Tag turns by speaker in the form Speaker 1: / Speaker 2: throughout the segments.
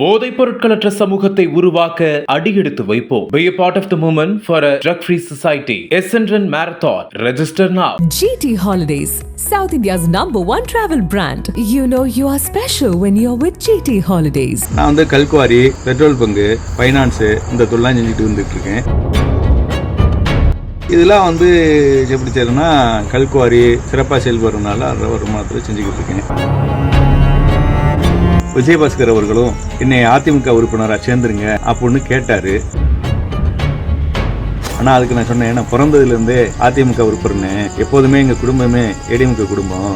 Speaker 1: போதைப் பொருட்களற்ற சமூகத்தை உருவாக்க அடியெடுத்து வைப்போம் Be a part of the movement for a drug-free society. Essendon Marathon. Register now.
Speaker 2: GT Holidays, South India's number one travel brand. You know you are special when you're with GT Holidays.
Speaker 3: நான் வந்து கல்குவாரி petrol bunk finance இந்த தொழிலாம் செஞ்சுட்டு வந்துட்டு இருக்கேன் இதெல்லாம் வந்து எப்படி செய்யறதுன்னா கல்குவாரி சிறப்பாக செயல்படுறதுனால வருமானத்தில் செஞ்சுக்கிட்டு இருக்கேன் விஜயபாஸ்கர் அவர்களும் என்னை அதிமுக உறுப்பினராக சேர்ந்துருங்க அப்படின்னு கேட்டாரு. ஆனால் அதுக்கு நான் சொன்னேன் நான் பிறந்ததுலேருந்தே அதிமுக உறுப்பினர் எப்போதுமே எங்கள் குடும்பமே ஏடிஎம்கே குடும்பம்.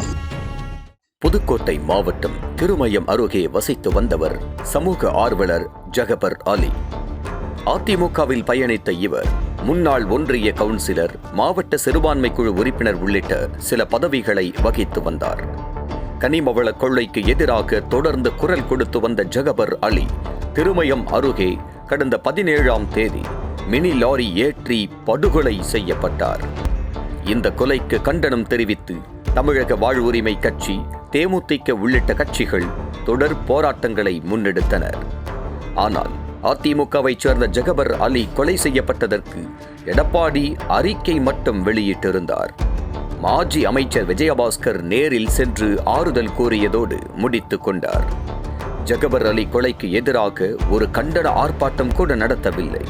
Speaker 4: புதுக்கோட்டை மாவட்டம் திருமயம் அருகே வசித்து வந்தவர் சமூக ஆர்வலர் ஜகபர் அலி. அதிமுகவில் பயணித்த இவர் முன்னாள் ஒன்றிய கவுன்சிலர் மாவட்ட சிறுபான்மை குழு உறுப்பினர் உள்ளிட்ட சில பதவிகளை வகித்து வந்தார். கனிமவள கொள்ளைக்கு எதிராக தொடர்ந்து குரல் கொடுத்து வந்த ஜகபர் அலி திருமயம் அருகே கடந்த பதினேழாம் தேதி மினி லாரி ஏற்றி படுகொலை செய்யப்பட்டார். இந்த கொலைக்கு கண்டனம் தெரிவித்து தமிழக வாழ்வுரிமை கட்சி தேமுதிக உள்ளிட்ட கட்சிகள் தொடர் போராட்டங்களை முன்னெடுத்தனர். ஆனால் அதிமுகவைச் சேர்ந்த ஜகபர் அலி கொலை செய்யப்பட்டதற்கு எடப்பாடி அறிக்கை மட்டும் வெளியிட்டிருந்தார். மாஜி அமைச்சர் விஜயபாஸ்கர் நேரில் சென்று ஆறுதல் கூறியதோடு முடித்துக் கொண்டார். ஜகபர் அலி கொலைக்கு எதிராக ஒரு கண்டன ஆர்ப்பாட்டம் கூட நடத்தவில்லை.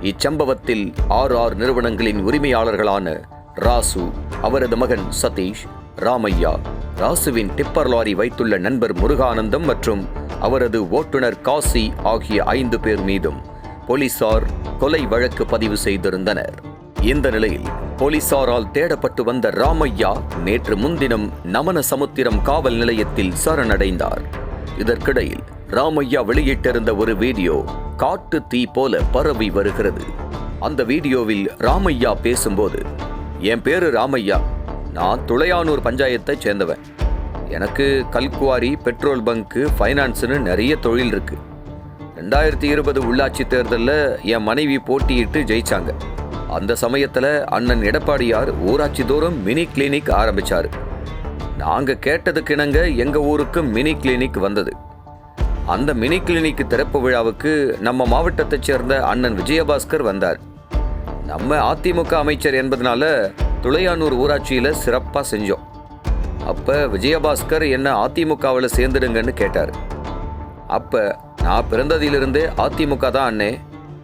Speaker 4: இச்சம்பவத்தில் ஆர் ஆர் நிறுவனங்களின் உரிமையாளர்களான ராசு அவரது மகன் சதீஷ் ராமையா ராசுவின் டிப்பர் லாரி வைத்துள்ள நண்பர் முருகானந்தம் மற்றும் அவரது ஓட்டுநர் காசி ஆகிய ஐந்து பேர் மீதும் போலீசார் கொலை வழக்கு பதிவு செய்திருந்தனர். இந்த நிலையில் போலீசாரால் தேடப்பட்டு வந்த ராமையா நேற்று முன்தினம் நமன சமுத்திரம் காவல் நிலையத்தில் சரணடைந்தார். இதற்கிடையில் ராமையா வெளியிட்டிருந்த ஒரு வீடியோ காட்டு தீ போல பரவி வருகிறது. அந்த வீடியோவில் ராமையா பேசும்போது என் பேரு ராமையா. நான் துளையானூர் பஞ்சாயத்தை சேர்ந்தவன். எனக்கு கல்குவாரி பெட்ரோல் பங்க்கு ஃபைனான்ஸ்னு நிறைய தொழில் இருக்கு. ரெண்டாயிரத்தி இருபது உள்ளாட்சி தேர்தலில் என் மனைவி போட்டியிட்டு ஜெயிச்சாங்க. அந்த சமயத்தில் அண்ணன் எடப்பாடியார் ஊராட்சி தோறும் மினி கிளினிக் ஆரம்பிச்சாரு. நாங்க கேட்டதுக்கிணங்க எங்கள் எங்க ஊருக்கு மினி கிளினிக் வந்தது. அந்த மினி கிளினிக் திறப்பு விழாவுக்கு நம்ம மாவட்டத்தைச் சேர்ந்த அண்ணன் விஜயபாஸ்கர் வந்தார். நம்ம அதிமுக அமைச்சர் என்பதனால துளையானூர் ஊராட்சியில் சிறப்பாக செஞ்சோம். அப்போ விஜயபாஸ்கர் என்ன அதிமுகவில் சேர்ந்துடுங்கன்னு கேட்டார். அப்போ நான் பிறந்ததிலிருந்தே அதிமுக தான் அண்ணே.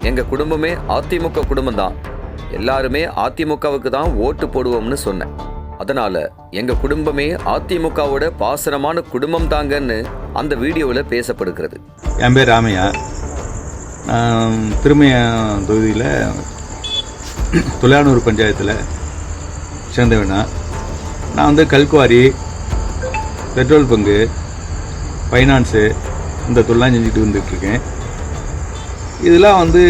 Speaker 4: எங்கள் குடும்பமே அதிமுக குடும்பம் தான் எல்லாருமே அதிமுகவுக்கு தான் ஓட்டு போடுவோம்னு சொன்னேன். அதனால எங்க குடும்பமே அதிமுகவோட பாசனமான குடும்பம் தாங்கன்னு அந்த வீடியோவில் பேசப்படுகிறது.
Speaker 3: என் பேர் ராமையா. நான் திருமய தொகுதியில் துளையானூர் பஞ்சாயத்தில் சேர்ந்தவனா. நான் வந்து கல்குவாரி பெட்ரோல் பங்கு ஃபைனான்ஸு இந்த தொழிலாம் செஞ்சுட்டு வந்துட்டுருக்கேன் இதெல்லாம் வந்து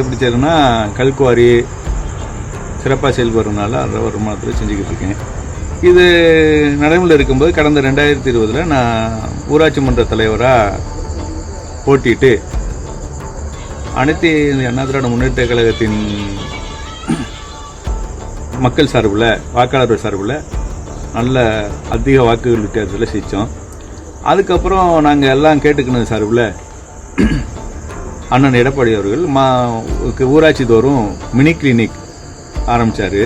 Speaker 3: எப்படி செய்யறதுன்னா கல்குவாரி சிறப்பாக செயல்படுறதுனால அந்த வருமானத்தில் செஞ்சுக்கிட்டு இருக்கேன். இது நடைமுறையில் இருக்கும்போது கடந்த ரெண்டாயிரத்தி இருபதில் நான் ஊராட்சி மன்ற தலைவராக போட்டிட்டு அனைத்து அண்ணா திராவிட முன்னேற்ற கழகத்தின் மக்கள் சார்பில் வாக்காளர்கள் சார்பில் நல்ல அதிக வாக்குகள் வித்தியாசத்தில் ஜெயித்தோம் அதுக்கப்புறம் நாங்கள் எல்லாம் கேட்டுக்கினது சார்பில் அண்ணன் எடப்பாடி அவர்கள் மா ஊராட்சி தோறும் மினி கிளினிக் ஆரம்பித்தார்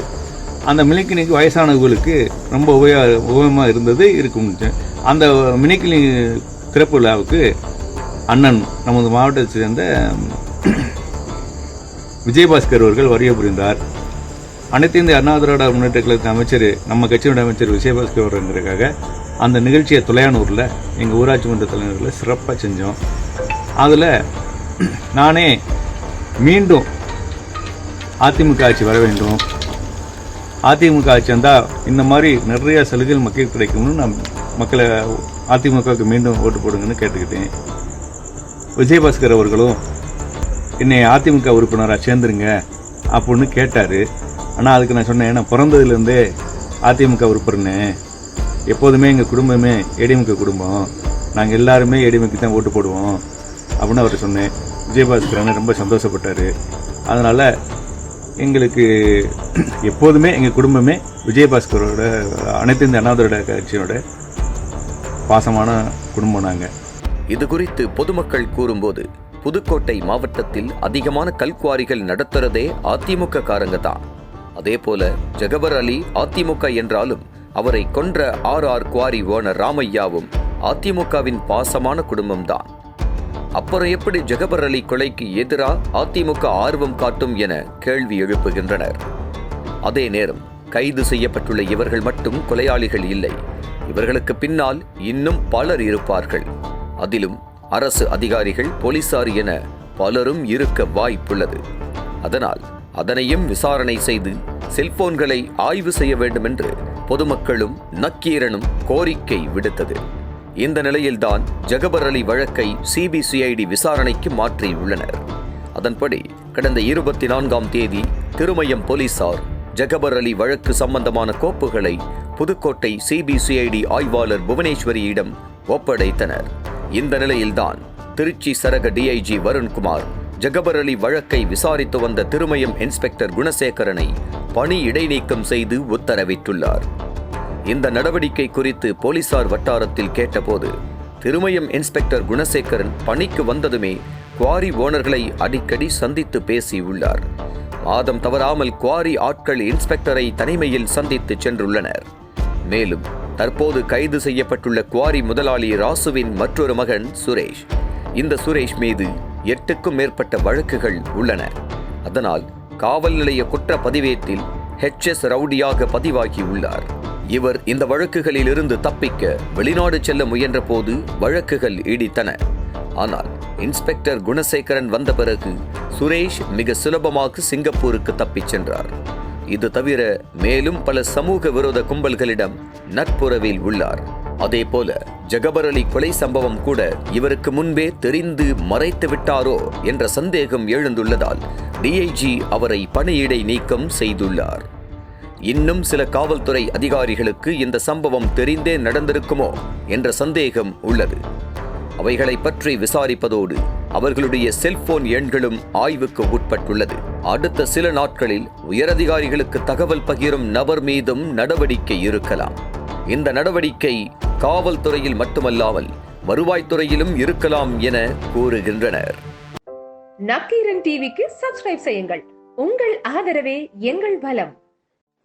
Speaker 3: அந்த மினி கிளினிக் வயசானவர்களுக்கு ரொம்ப உபயோக உபயோகமாக இருந்தது இருக்கும். அந்த மினி கிளினிக் திறப்பு விழாவுக்கு அண்ணன் நமது மாவட்டத்தை சேர்ந்த விஜயபாஸ்கர் அவர்கள் வருகை புரிந்தார். அனைத்து இந்திய அண்ணா திராவிட முன்னேற்ற கழகத்தின் அமைச்சர் நம்ம கட்சியோட அமைச்சர் விஜயபாஸ்கர் அவர்களுக்காக அந்த நிகழ்ச்சியை துளையானூரில் எங்கள் ஊராட்சி மன்ற தலைவர்களை சிறப்பாக செஞ்சோம். அதில் நானே மீண்டும் அதிமுக ஆட்சி வர வேண்டும். அதிமுக ஆட்சி வந்தால் இந்த மாதிரி நிறைய சலுகைகள் மக்களுக்கு கிடைக்கும்னு நான் மக்களை அதிமுகவுக்கு மீண்டும் ஓட்டு போடுங்கன்னு கேட்டுக்கிட்டேன். விஜயபாஸ்கர் அவர்களும் என்னை அதிமுக உறுப்பினராக சேர்ந்துருங்க அப்படின்னு கேட்டார். ஆனால் அதுக்கு நான் சொன்னேன் நான் பிறந்ததுலேருந்தே அதிமுக உறுப்பினு எப்போதுமே எங்கள் குடும்பமே ஏடிஎம்கே குடும்பம். நாங்கள் எல்லாருமே ஏடிஎம்கே தான் ஓட்டு போடுவோம். அப்படின்னு அவர் சொன்னேன். விஜயபாஸ்கரன் ரொம்ப சந்தோஷப்பட்டார். அதனால் எங்களுக்கு எப்போதுமே எங்கள் குடும்பமே விஜயபாஸ்கரோட அனைத்து இந்த அண்ணாதிரோட கட்சியோட பாசமான குடும்பம் நாங்கள்
Speaker 4: இது குறித்து பொதுமக்கள் கூறும்போது புதுக்கோட்டை மாவட்டத்தில் அதிகமான கல்குவாரிகள் நடத்துறதே அதிமுக காரங்க தான். அதே போல ஜெகபர் அலி அதிமுக என்றாலும் அவரை கொன்ற ஆர் ஆர் குவாரி ஓனர் ராமையாவும் அதிமுகவின் பாசமான குடும்பம்தான் அப்புறம் எப்படி ஜெகபர் அலி கொலைக்கு எதிரா அதிமுக ஆர்வம் காட்டும் என கேள்வி எழுப்புகின்றனர். அதே நேரம் கைது செய்யப்பட்டுள்ள இவர்கள் மட்டும் கொலையாளிகள் இல்லை. இவர்களுக்கு பின்னால் இன்னும் பலர் இருப்பார்கள். அதிலும் அரசு அதிகாரிகள் போலீசார் என பலரும் இருக்க வாய்ப்புள்ளது. அதனால் அதனையும் விசாரணை செய்து செல்போன்களை ஆய்வு செய்ய வேண்டும் என்று பொதுமக்களும் நக்கீரனும் கோரிக்கை விடுத்தது. இந்த நிலையில்தான் ஜெகபர் அலி வழக்கை சிபிசிஐடி விசாரணைக்கு மாற்றியுள்ளனர். அதன்படி கடந்த இருபத்தி நான்காம் தேதி திருமயம் போலீசார் ஜெகபர் அலி வழக்கு சம்பந்தமான கோப்புகளை புதுக்கோட்டை சிபிசிஐடி ஆய்வாளர் புவனேஸ்வரியிடம் ஒப்படைத்தனர். இந்த நிலையில்தான் திருச்சி சரக டிஐஜி வருண்குமார் ஜெகபர் அலி வழக்கை விசாரித்து வந்த திருமயம் இன்ஸ்பெக்டர் குணசேகரனை பணி இடைநீக்கம் செய்து உத்தரவிட்டுள்ளார். இந்த நடவடிக்கை குறித்து போலீசார் வட்டாரத்தில் கேட்டபோது திருமயம் இன்ஸ்பெக்டர் குணசேகரன் பணிக்கு வந்ததுமே குவாரி ஓனர்களை அடிக்கடி சந்தித்து பேசியுள்ளார். மாதம் தவறாமல் குவாரி ஆட்கள் இன்ஸ்பெக்டரை தனிமையில் சந்தித்து சென்றுள்ளனர். மேலும் தற்போது கைது செய்யப்பட்டுள்ள குவாரி முதலாளி ராசுவின் மற்றொரு மகன் சுரேஷ். இந்த சுரேஷ் மீது எட்டுக்கும் மேற்பட்ட வழக்குகள் உள்ளன. அதனால் காவல் நிலைய குற்ற பதிவேட்டில் ஹெச்எஸ் ரவுடியாக பதிவாகியுள்ளார் இவர் இந்த வழக்குகளில் இருந்து தப்பிக்க வெளிநாடு செல்ல முயன்றபோது வழக்குகள் இடித்தன. ஆனால் இன்ஸ்பெக்டர் குணசேகரன் வந்த பிறகு சுரேஷ் மிக சுலபமாக சிங்கப்பூருக்கு தப்பிச் சென்றார். இது தவிர மேலும் பல சமூக விரோத கும்பல்களிடம் நட்புறவில் உள்ளார். அதே போல ஜெகபர் அலி கொலை சம்பவம் கூட இவருக்கு முன்பே தெரிந்து மறைத்து விட்டாரோ என்ற சந்தேகம் எழுந்துள்ளதால் டிஐஜி அவரை பணியிடை நீக்கம் செய்துள்ளார். இன்னும் சில காவல்துறை அதிகாரிகளுக்கு இந்த சம்பவம் தெரிந்தே நடந்திருக்குமோ என்ற சந்தேகம் உள்ளது. அவைகளை பற்றி விசாரிப்பதோடு அவர்களுடைய செல்போன் எண்களும் ஆய்வுக்கு உட்பட்டுள்ளது. அடுத்த சில நாட்களில் உயரதிகாரிகளுக்கு தகவல் பகிரும் நபர் மீதும் நடவடிக்கை இருக்கலாம். இந்த நடவடிக்கை காவல்துறையில் மட்டுமல்லாமல் வருவாய்த்துறையிலும் இருக்கலாம் என கூறுகின்றனர்.
Speaker 5: நக்கீரன் டிவிக்கு சப்ஸ்கிரைப் செய்யுங்கள். உங்கள் ஆதரவே எங்கள் பலம்.